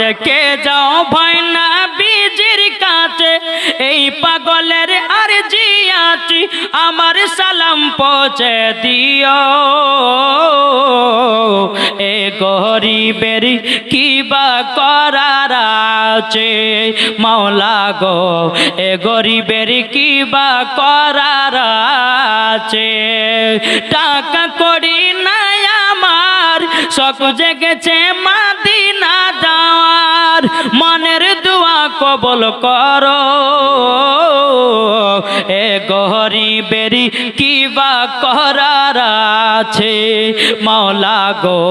থেকে যাও ভয় না বীজির কাছে, এই পাগলের আর জিয়াছি আমার সালাম পৌঁছে দিও। এ গরিবের কি বা করার আছে, মাওলা গো, এ গরিবের কি বা করার আছে। টাকা করি নাই আমার শখ জেগেছে মাদিনা। মনের দোয়া কবল কর। এ গরিবেরি কি বা করার আছে। মাওলা গো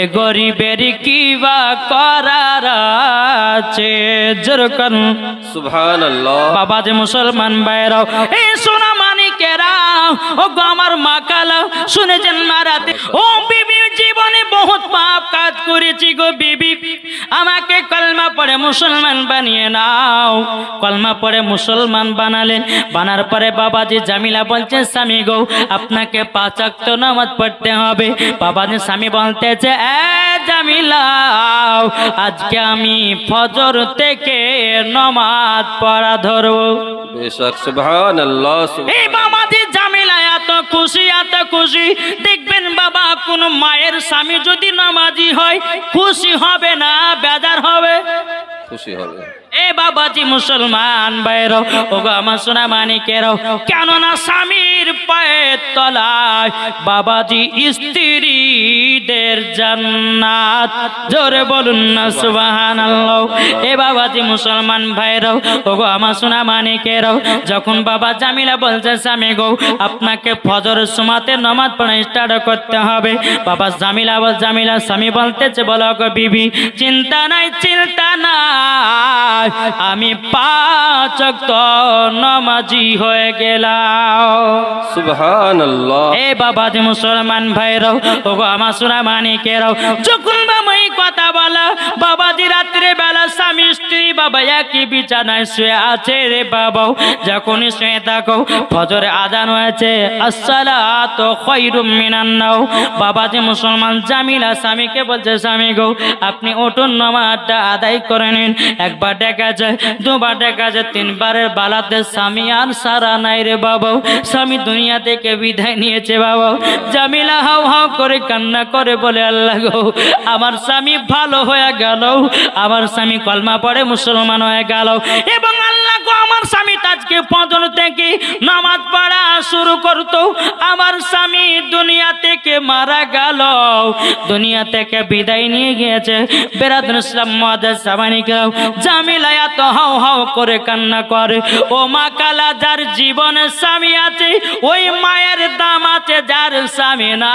এ গরিবেরি কি বা করার আছে। যেরকম সুবহান আল্লাহ বাবা যে মুসলমান বাইরাও এই সোনা মানিকেরা ও গো আমার মা কালা শুনেছেন মারাতে। ও বিবি জীবনে বহুত পাপ কাজ করেছি গো বিবি। আমাকে কলমা পড়ে মুসলমান বানিয়ে নাও। কলমা পড়ে মুসলমান বানালেন। বানার পরে বাবাজি জামিলা বলছে স্বামী গো আপনাকে পাঁচ ওয়াক্ত নামাজ পড়তে হবে। বাবাজি স্বামী বলতেছে এ জামিলাও আজকে আমি ফজর থেকে নমাজ পড়া ধরবো। বেশক সুবহান আল্লাহ এই বাবাজি খুশি হবে না বেজার হবে। খুশি হবে। এ বাবাজি মুসলমান বাইরো ও গো আমার সোনা মানিকেরও কেননা স্বামীর পায়ের তলায় বাবাজি স্ত্রীদের জান্নাত। জোরে বলুন না সুবাহান এ বাবাজি মুসলমান ভাইরাও ও গো আমার সোনা মানিকেরও যখন বাবা জামিলা বলছে স্বামী গো আপনাকে ফজর সুমাতে নমাজ পড়া স্টার্ট করতে হবে। বাবা জামিলা বল জামিলা স্বামী বলতেছে বলো গো বিবি চিন্তা নাই চিন্তা নাই। আমি পাঁচ নমাজি হয়ে গেলাম। সুবহান আল্লাহ এ বাবা যে মুসলমান ভাইরাও ও গো আমার সোনা মানিকেরাও যখন বাবা কথা বলা। বাবাজি রাত্রে বেলা স্বামী, স্ত্রী, বাবা একই বিছানায় শুয়ে আছে রে শুয়ে থাকো, ফজরে হয়েছে। মুসলমান জামিলা স্বামীকে বলছে, স্বামী গো, আপনি উঠুন, নামাজটা আদায় করে নিন। একবার দেখা যায়, দুবার দেখা যায়, তিনবারের বালাতে স্বামী আর সারা নাই রে বাবা। স্বামী দুনিয়া থেকে বিদায় নিয়েছে বাবা। জামিলা হাও হাও করে কান্না করে বলে, আল্লাহ গো, আমার স্বামী ভালো হয়ে গেল। আমার স্বামী কলমা পড়ে মুসলমান হয়ে গেল। এবং আল্লাহ গো, আমার স্বামী আজকে পদন থেকে নামাজ পড়া শুরু করতো। আমার স্বামী দুনিয়া থেকে মারা গেল। দুনিয়া থেকে বিদায় নিয়ে গিয়েছে। বেরাদুল ইসলাম মহাদাস সাবানিকেও জামিলা এত হাও হাও করে কান্না করে। ও মা কালা, যার জীবনে স্বামী আছে, ওই মায়ের দাম আছে, যার স্বামী না।